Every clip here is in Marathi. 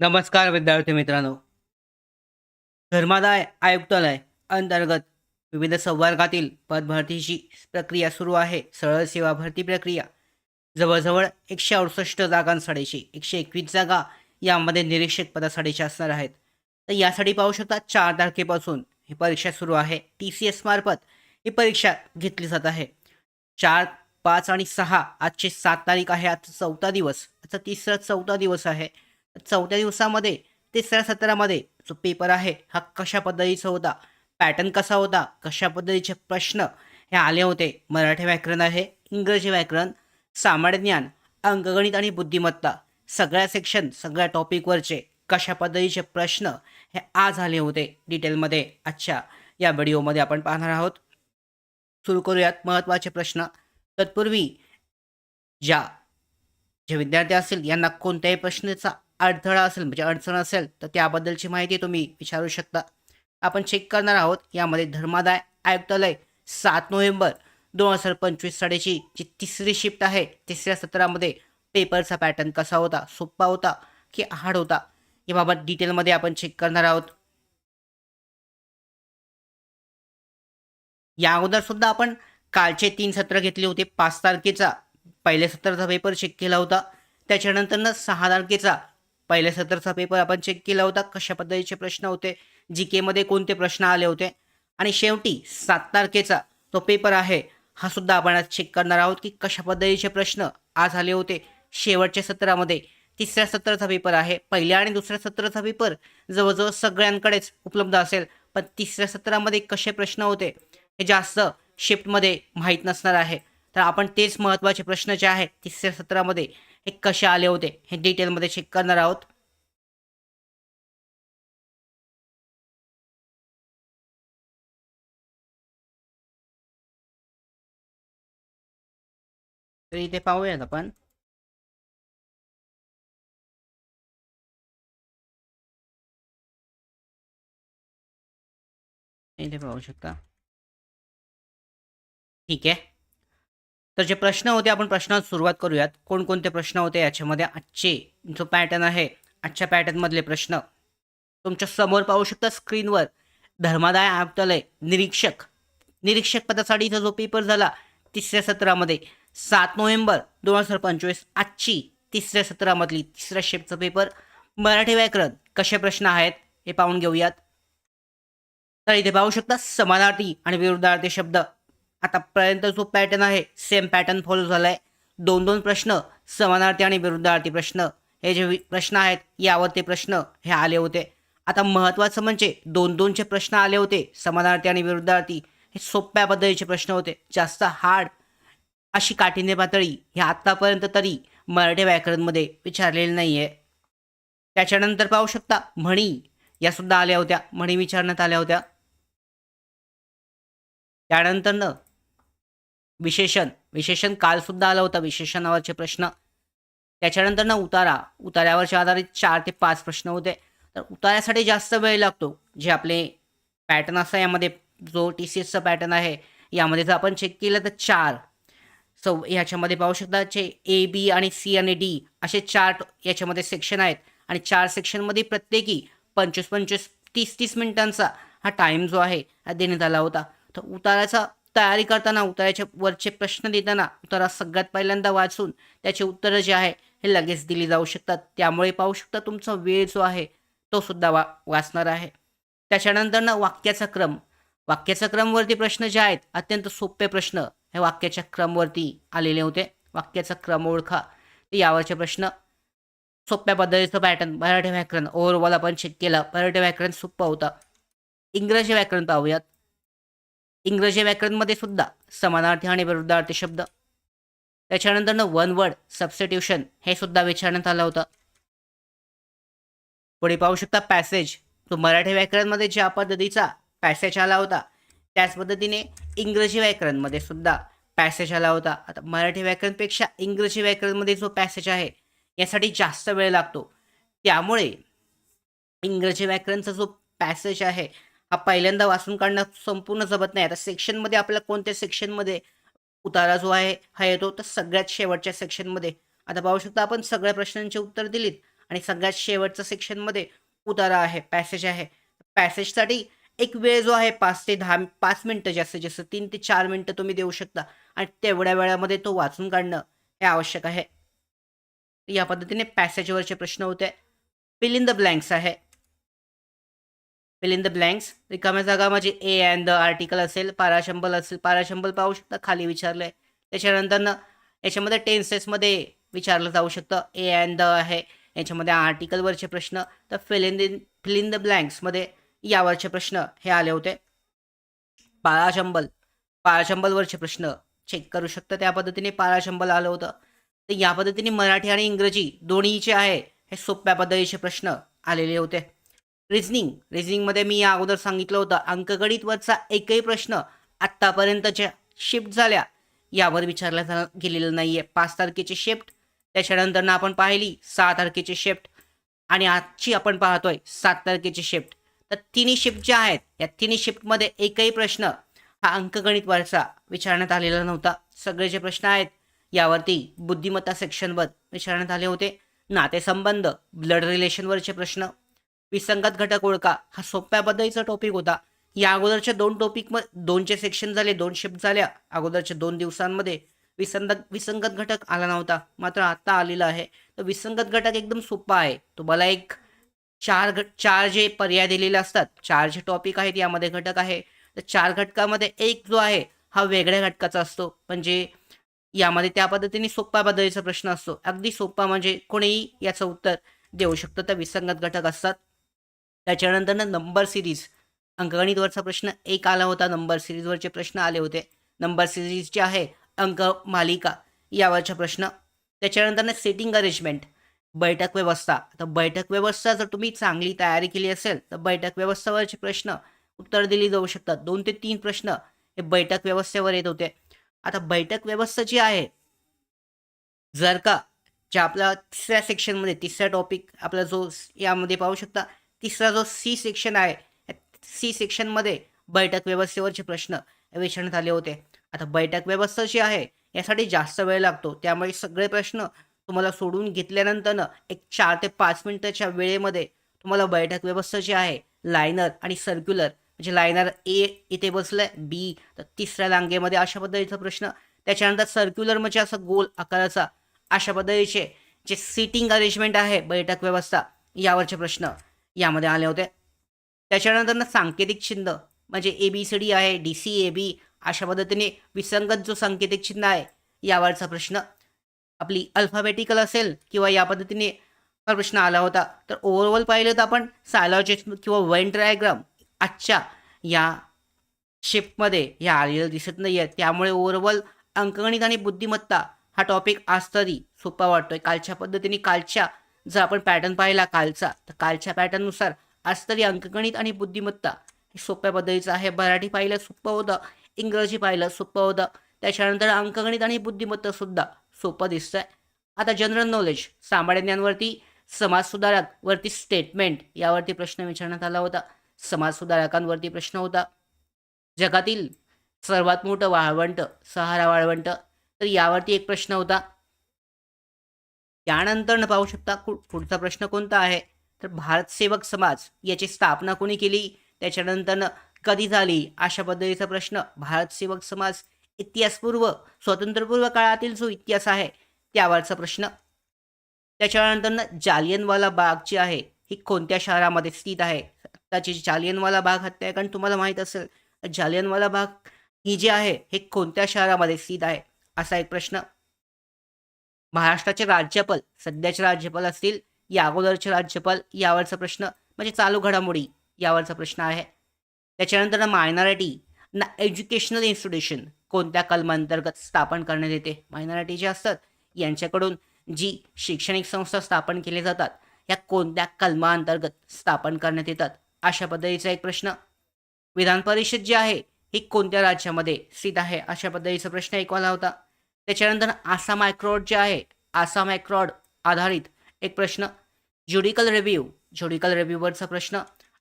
नमस्कार विद्यार्थी मित्रांनो. धर्मादाय आयुक्तालय अंतर्गत विविध संवर्गातील पदभरतीची प्रक्रिया सुरू आहे. सरळ सेवा भरती प्रक्रिया. जवळजवळ एकशे अडुसष्ट जागांसाठीची एकशे एकवीस जागा यामध्ये निरीक्षक पदासाठीची असणार आहेत. तर यासाठी पाहू शकता चार तारखेपासून ही परीक्षा सुरू आहे. टी सी एस मार्फत ही परीक्षा घेतली जात आहे. चार पाच आणि सहा आजची सात तारीख आहे. आजचा चौथा दिवस. आजचा तिसरा चौथा दिवस आहे. चौथ्या दिवसामध्ये तिसऱ्या सत्रामध्ये जो पेपर आहे हा कशा पद्धतीचा होता? पॅटर्न कसा होता? कशा पद्धतीचे प्रश्न हे आले होते? मराठी व्याकरण आहे इंग्रजी व्याकरण सामान्य ज्ञान अंकगणित आणि बुद्धिमत्ता. सगळ्या सेक्शन सगळ्या टॉपिकवरचे कशा पद्धतीचे प्रश्न हे आज आले होते? डिटेलमध्ये आजच्या या व्हिडिओमध्ये आपण पाहणार आहोत. सुरू करूयात महत्त्वाचे प्रश्न. तत्पूर्वी ज्या जे विद्यार्थी असतील यांना कोणत्याही प्रश्नाचा अडथळा असेल म्हणजे अडचण असेल तर त्याबद्दलची माहिती तुम्ही विचारू शकता. आपण चेक करणार आहोत यामध्ये धर्मादाय आयुक्तालय सात नोव्हेंबर दोन हजार पंचवीस साडेची जी तिसरी शिफ्ट आहे तिसऱ्या सत्रामध्ये पेपरचा पॅटर्न कसा होता सोप्पा होता की हार्ड होता याबाबत डिटेलमध्ये आपण चेक करणार आहोत. या अगोदर सुद्धा आपण कालचे तीन सत्र घेतले होते पाच तारखेचा. पहिल्या सत्राचा पेपर चेक केला होता त्याच्यानंतरनं सहा तारखेचा पहिल्या सत्राचा पेपर आपण चेक केला होता कशा पद्धतीचे प्रश्न होते जी केमध्ये कोणते प्रश्न आले होते आणि शेवटी सात तारखेचा तो पेपर आहे हा सुद्धा आपण आज चेक करणार आहोत की कशा पद्धतीचे प्रश्न आज आले होते शेवटच्या सत्रामध्ये. तिसऱ्या सत्राचा पेपर आहे पहिल्या आणि दुसऱ्या सत्राचा पेपर जवळजवळ सगळ्यांकडेच उपलब्ध असेल पण तिसऱ्या सत्रामध्ये कसे प्रश्न होते हे जास्त शिफ्टमध्ये माहीत नसणार आहे. तर आपण तेच महत्त्वाचे प्रश्न जे आहे तिसऱ्या सत्रामध्ये हे कसे आले होते? हे डिटेलमध्ये चेक करणार आहोत. तर इथे पाहूयात आपण. इथे पाहू शकता. ठीक आहे. तर जे प्रश्न होते आपण प्रश्नात सुरुवात करूयात. कोणकोणते प्रश्न होते? याच्यामध्ये आजचे जो पॅटर्न आहे आजच्या पॅटर्नमधले प्रश्न. तुमच्यासमोर पाहू शकता स्क्रीनवर धर्मादाय आयुक्तालय निरीक्षक. निरीक्षक पदासाठीचा जो पेपर झाला तिसऱ्या सत्रामध्ये सात नोव्हेंबर दोन हजार पंचवीस आजची तिसऱ्या सत्रामधली तिसऱ्या शेपचा पेपर मराठी व्याकरण कसे प्रश्न आहेत हे पाहून घेऊयात. तर इथे पाहू शकता समानार्थी आणि विरुद्धार्थी शब्द. आतापर्यंत जो पॅटर्न आहे सेम पॅटर्न फॉलो झाला आहे दोन दोन प्रश्न समानार्थी आणि विरुद्धार्थी प्रश्न. हे जे प्रश्न आहेत यावरती प्रश्न हे आले होते. आता महत्त्वाचं म्हणजे दोन दोनचे प्रश्न आले होते समानार्थी आणि विरुद्धार्थी. हे सोप्या पद्धतीचे प्रश्न होते जास्त हार्ड अशी काठिण्य पातळी हे आत्तापर्यंत तरी मराठी व्याकरणमध्ये विचारलेली नाही आहे त्याच्यानंतर पाहू शकता म्हणी या सुद्धा आल्या होत्या म्हणी विचारण्यात आल्या होत्या. त्यानंतरनं विशेषण. विशेषण कालसुद्धा आला आलं होतं विशेषणावरचे प्रश्न. त्याच्यानंतर ना उतारा. उतार्यावरचे आधारित चार ते पाच प्रश्न होते. तर उतार्यासाठी जास्त वेळ लागतो. जे आपले पॅटर्न असं यामध्ये जो टी सी एसचा पॅटर्न आहे यामध्ये जर आपण चेक केलं तर चार. सो ह्याच्यामध्ये पाहू शकता जे ए बी आणि सी आणि डी असे चार याच्यामध्ये सेक्शन आहेत. आणि चार सेक्शनमध्ये प्रत्येकी पंचवीस पंचवीस तीस तीस मिनिटांचा हा टाईम जो आहे हा देण्यात आला होता. तर उताराचा तयारी करताना उत्तराचे वरचे प्रश्न देताना उतारा सगळ्यात पहिल्यांदा वाचून त्याचे उत्तरं जे आहे हे लगेच दिली जाऊ शकतात. त्यामुळे पाहू शकता तुमचा वेळ जो आहे तो सुद्धा वा वाचणार आहे. त्याच्यानंतर ना वाक्याचा क्रम. वाक्याच्या क्रमवरती प्रश्न जे आहेत अत्यंत सोपे प्रश्न. हे वाक्याच्या क्रमवरती आलेले होते. वाक्याचा क्रम ओळखा. ते यावरचे प्रश्न. सोप्या पद्धतीचं पॅटर्न मराठी व्याकरण. ओव्हरऑल आपण चेक केलं. मराठी व्याकरण सोपं होतं. इंग्रजी व्याकरण पाहूयात. इंग्रजी व्याकरणमध्ये सुद्धा समानार्थी आणि विरुद्धार्थी शब्द. त्याच्यानंतर वन वर्ड सबस्टिट्यूशन हे सुद्धा विचारण्यात आलं होतं. पुढे पाहू शकता पॅसेज तो मराठी व्याकरणमध्ये ज्या पद्धतीचा पॅसेज आला होता त्याच पद्धतीने इंग्रजी व्याकरणमध्ये सुद्धा पॅसेज आला होता. आता मराठी व्याकरणपेक्षा इंग्रजी व्याकरणमध्ये जो पॅसेज आहे यासाठी जास्त वेळ लागतो. त्यामुळे इंग्रजी व्याकरणचा जो पॅसेज आहे हा पहिल्यांदा वाचून काढणं संपूर्ण जमत नाही. आता सेक्शनमध्ये आपल्याला कोणत्या सेक्शनमध्ये उतारा जो आहे हा येतो? तर सगळ्यात शेवटच्या सेक्शनमध्ये. आता पाहू शकता आपण सगळ्या प्रश्नांची उत्तर दिलीत आणि सगळ्यात शेवटच्या सेक्शनमध्ये उतारा आहे पॅसेज आहे. पॅसेजसाठी एक वेळ जो आहे पाच ते दहा पाच मिनटं जास्तीत जास्त तीन ते चार मिनटं तुम्ही देऊ शकता. आणि तेवढ्या वेळामध्ये तो वाचून काढणं हे आवश्यक आहे. या पद्धतीने पॅसेजवरचे प्रश्न होते. फिल इन द ब्लँक्स आहे. फिल इन द ब्लँक्स रिकाम्या जागा म्हणजे ए अँड द आर्टिकल असेल. पाराशंबल असेल. पाराशंबल पाहू शकता. खाली विचारलंय. त्याच्यानंतर याच्यामध्ये टेन्सेसमध्ये विचारलं जाऊ शकतं. ए अँड द आहे. याच्यामध्ये आर्टिकलवरचे प्रश्न. तर fill in the fill in the ब्लँक्समध्ये यावरचे प्रश्न हे आले होते. पाराशंबल. पाराशंबलवरचे प्रश्न चेक करू शकता. त्या पद्धतीने पाराशंबल आलं होतं. तर या पद्धतीने मराठी आणि इंग्रजी दोन्हीचे आहे. हे सोप्या पद्धतीचे प्रश्न आलेले होते. रिझनिंग रिझनिंगमध्ये मी या अगोदर सांगितलं होतं अंकगणितवरचा एकही प्रश्न आत्तापर्यंतच्या शिफ्ट झाल्या यावर विचारला जा गेलेलं नाही आहे पाच तारखेची शिफ्ट त्याच्यानंतर आपण पाहिली सहा तारखेची शिफ्ट आणि आजची आपण पाहतोय सात तारखेची शिफ्ट तर तिन्ही शिफ्ट ज्या आहेत या तिन्ही शिफ्टमध्ये एकही प्रश्न हा अंकगणितवरचा विचारण्यात आलेला नव्हता. सगळे जे प्रश्न आहेत यावरती बुद्धिमत्ता सेक्शनवर विचारण्यात आले होते. नातेसंबंध ब्लड रिलेशनवरचे प्रश्न विसंगत घटक ओळखा. हा सोप्या पद्धतीचा टॉपिक होता. या अगोदरच्या दोन टॉपिक म दोनचे सेक्शन झाले दोन शिफ्ट झाल्या. अगोदरच्या दोन दिवसांमध्ये विसंगत विसंगत घटक आला नव्हता. मात्र आता आलेला आहे. तर विसंगत घटक एकदम सोपा आहे. तुम्हाला एक चार घट चार जे पर्याय दिलेले असतात चार जे टॉपिक आहेत यामध्ये घटक आहे. तर चार घटकामध्ये एक जो आहे हा वेगळ्या घटकाचा असतो. म्हणजे यामध्ये त्या पद्धतीने सोप्या पद्धतीचा प्रश्न असतो. अगदी सोपा म्हणजे कोणीही याचं उत्तर देऊ शकतं. तर विसंगत घटक असतात. त्याच्यानंतर नंबर सिरीज अंकगणितवरचा प्रश्न एक आला होता. नंबर सिरीजवरचे प्रश्न आले होते. नंबर सिरीज जे आहे अंक मालिका यावरचे प्रश्न. त्याच्यानंतर सेटिंग अरेंजमेंट बैठक व्यवस्था. तर बैठक व्यवस्था जर तुम्ही चांगली तयारी केली असेल तर बैठक व्यवस्थेवरचे प्रश्न उत्तर दिली जाऊ शकतात. दोन ते तीन प्रश्न हे बैठक व्यवस्थेवर येत होते. आता बैठक व्यवस्था जी आहे जर का ज्या आपल्या तिसऱ्या सेक्शनमध्ये तिसरा टॉपिक आपला जो यामध्ये पाहू शकता तिसरा जो सी सेक्शन आहे सी सेक्शनमध्ये बैठक व्यवस्थेवरचे प्रश्न विचारण्यात आले होते. आता बैठक व्यवस्था जी आहे यासाठी जास्त वेळ लागतो. त्यामुळे सगळे प्रश्न तुम्हाला सोडून घेतल्यानंतर एक चार ते पाच मिनिटाच्या वेळेमध्ये तुम्हाला बैठक व्यवस्था जी आहे लायनर आणि सर्क्युलर म्हणजे लायनर ए इथे बसलंय बी तर तिसऱ्या रांगेमध्ये अशा पद्धतीचा प्रश्न. त्याच्यानंतर सर्क्युलर म्हणजे असं गोल आकाराचा अशा पद्धतीचे जे सिटिंग अरेंजमेंट आहे बैठक व्यवस्था यावरचे प्रश्न. यामध्ये आले होते त्याच्यानंतर ना सांकेतिक चिन्ह म्हणजे ए बी सी डी आहे डी सी ए बी अशा पद्धतीने विसंगत जो सांकेतिक चिन्ह आहे यावरचा प्रश्न. आपली अल्फाबेटिकल असेल किंवा या पद्धतीने हा प्रश्न आला होता तर ओव्हरऑल पाहिलं तर आपण सायलॉजिस्ट किंवा वेन ट्रायग्राम आजच्या या शिपमध्ये या आलेलं दिसत नाही आहे त्यामुळे ओव्हरऑल अंकगणित आणि बुद्धिमत्ता हा टॉपिक आज तरी सोपा वाटतोय. कालच्या पद्धतीने कालच्या जर आपण पॅटर्न पाहिला कालचा तर कालच्या पॅटर्ननुसार आज तरी अंकगणित आणि बुद्धिमत्ता हे सोप्या पद्धतीचं आहे. मराठी पाहिलं सोपं होतं. इंग्रजी पाहिलं सोपं होतं. त्याच्यानंतर अंकगणित आणि बुद्धिमत्ता सुद्धा सोपं दिसतंय. आता जनरल नॉलेज सामान्य ज्ञानवरती वरती स्टेटमेंट यावरती प्रश्न विचारण्यात आला होता. समाजसुधारकांवरती प्रश्न होता. जगातील सर्वात मोठं वाळवंट सहारा वाळवंट तर यावरती एक प्रश्न होता. त्यानंतर पाहू शकता पुढचा प्रश्न कोणता आहे? तर भारत सेवक समाज याची स्थापना कोणी केली? त्याच्यानंतर कधी झाली? अशा पद्धतीचा प्रश्न भारत सेवक समाज इतिहासपूर्व स्वातंत्र्यपूर्व काळातील जो इतिहास आहे त्यावरचा प्रश्न. त्याच्यानंतर जालियनवाला बाग जी आहे ही कोणत्या शहरामध्ये स्थित आहे? त्याची जालियनवाला बाग हत्याकांड तुम्हाला माहीत असेल जालियनवाला बाग ही जी आहे हे कोणत्या शहरामध्ये स्थित आहे? असा एक प्रश्न. महाराष्ट्राचे राज्यपाल सध्याचे राज्यपाल असतील या अगोदरचे राज्यपाल यावरचा प्रश्न म्हणजे चालू घडामोडी यावरचा प्रश्न आहे. त्याच्यानंतर मायनॉरिटी ना एज्युकेशनल इन्स्टिट्यूशन कोणत्या कलमांतर्गत स्थापन करण्यात येते? मायनॉरिटी जे असतात यांच्याकडून जी शैक्षणिक संस्था स्थापन केल्या जातात या कोणत्या कलमांतर्गत स्थापन करण्यात येतात? अशा पद्धतीचा एक प्रश्न. विधान परिषद जी आहे ही कोणत्या राज्यामध्ये स्थित आहे? अशा पद्धतीचा प्रश्न ऐकवाला होता. त्याच्यानंतर आसाम मायक्रॉड जे आहे आसाम मायक्रॉड आधारित एक प्रश्न ज्युडिकल रिव्ह्यू ज्युडिकल रिव्ह्यूवरचा प्रश्न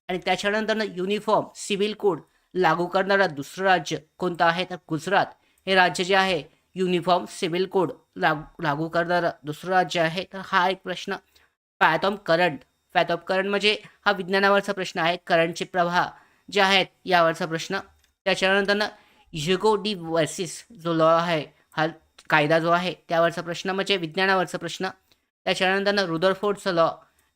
आणि त्याच्यानंतर युनिफॉर्म सिव्हिल कोड लागू करणारं दुसरं राज्य कोणतं आहे तर गुजरात. हे राज्य जे आहे युनिफॉर्म सिव्हिल कोड लागू लागू करणारं दुसरं राज्य आहे तर हा एक प्रश्न. पॅथॉम करंट फॅथॉम करंट म्हणजे हा विज्ञानावरचा प्रश्न आहे करंटचे प्रवाह जे आहेत यावरचा प्रश्न. त्याच्यानंतर युगो डी वर्सिस जो लॉ आहे हा कायदा जो आहे त्यावरचा प्रश्न म्हणजे विज्ञानावरचा प्रश्न. त्याच्यानंतर रुदरफोर्डचा लॉ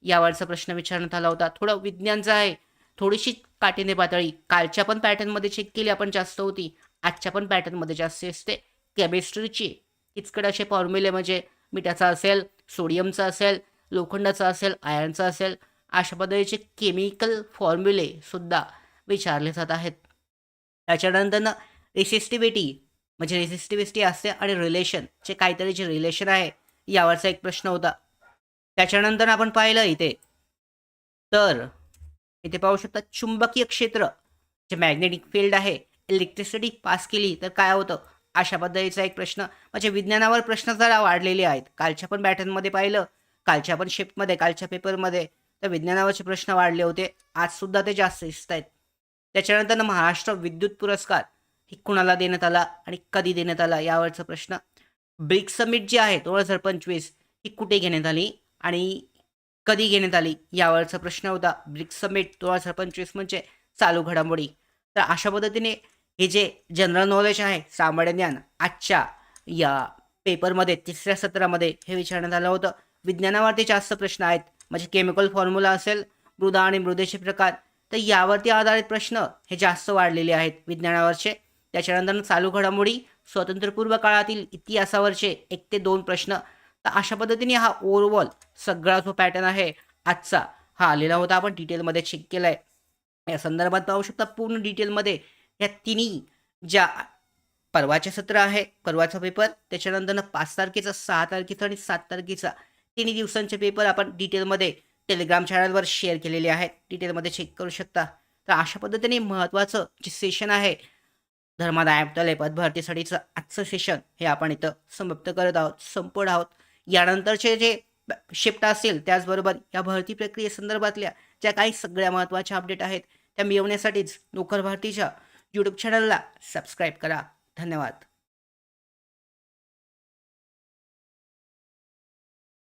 यावरचा प्रश्न विचारण्यात आला होता. थोडं विज्ञानचं आहे थोडीशी काठीने पातळी. कालच्या पण पॅटर्नमध्ये चेक केली आपण जास्त होती. आजच्या पण पॅटर्नमध्ये जास्त असते. केमिस्ट्रीची किचकट असे फॉर्म्युले म्हणजे मिठाचा असेल सोडियमचा असेल लोखंडाचा असेल आयर्नचा असेल अशा पद्धतीचे केमिकल फॉर्म्युले सुद्धा विचारले जात आहेत. त्याच्यानंतर रेसिस्टिव्हिटी म्हणजे रेसिस्टिव्हिटी असते आणि रिलेशन जे काहीतरी जे रिलेशन आहे यावरचा एक प्रश्न होता. त्याच्यानंतर आपण पाहिलं इथे. तर इथे पाहू शकता चुंबकीय क्षेत्र जे मॅग्नेटिक फील्ड आहे इलेक्ट्रिसिटी पास केली तर काय होतं? अशा पद्धतीचा एक प्रश्न. म्हणजे विज्ञानावर प्रश्न जरा वाढलेले आहेत. कालच्या पण बॅटनमध्ये पाहिलं. कालच्या पण शिफ्टमध्ये कालच्या पेपरमध्ये तर विज्ञानावरचे प्रश्न वाढले होते. आजसुद्धा ते जास्त दिसत आहेत त्याच्यानंतर महाराष्ट्र विद्युत पुरस्कार. ही कुणाला देण्यात आला आणि कधी देण्यात आला यावरचा प्रश्न. ब्रिक समिट जी आहे दोन हजार पंचवीस ही कुठे घेण्यात आली आणि कधी घेण्यात आली यावरचा प्रश्न होता. ब्रिक समिट दोन हजार पंचवीस म्हणजे चालू घडामोडी. तर अशा पद्धतीने हे जे जनरल नॉलेज आहे सामान्य ज्ञान आजच्या या पेपरमध्ये तिसऱ्या सत्रामध्ये हे विचारण्यात आलं होतं. विज्ञानावरती जास्त प्रश्न आहेत. म्हणजे केमिकल फॉर्म्युला असेल मृदा आणि मृदेचे प्रकार तर यावरती आधारित प्रश्न हे जास्त वाढलेले आहेत विज्ञानावरचे. त्याच्यानंतर चालू घडामोडी स्वातंत्र्यपूर्व काळातील इतिहासावरचे एक ते दोन प्रश्न. तर अशा पद्धतीने हा ओव्हरऑल सगळा जो पॅटर्न आहे आजचा हा आलेला होता. आपण डिटेलमध्ये चेक केला आहे या संदर्भात पाहू शकता पूर्ण डिटेलमध्ये या तिन्ही ज्या परवाचे सत्र आहे परवाचा पेपर त्याच्यानंतर पाच तारखेचा सहा तारखेचा आणि सात तारखेचा तिन्ही दिवसांचे पेपर आपण डिटेलमध्ये टेलिग्राम चॅनलवर शेअर केलेले आहेत. डिटेलमध्ये चेक करू शकता. तर अशा पद्धतीने महत्त्वाचं जे सेशन आहे धर्मादाय तले पदभरतीसाठीचं आजचं सेशन हे आपण इथं समाप्त करत आहोत संपवत आहोत. यानंतरचे जे शिफ्ट असेल त्याचबरोबर या भरती प्रक्रियेसंदर्भातल्या ज्या काही सगळ्या महत्त्वाच्या अपडेट आहेत त्या मिळवण्यासाठीच नोकर भारतीच्या यूट्यूब चॅनलला सबस्क्राईब करा. धन्यवाद.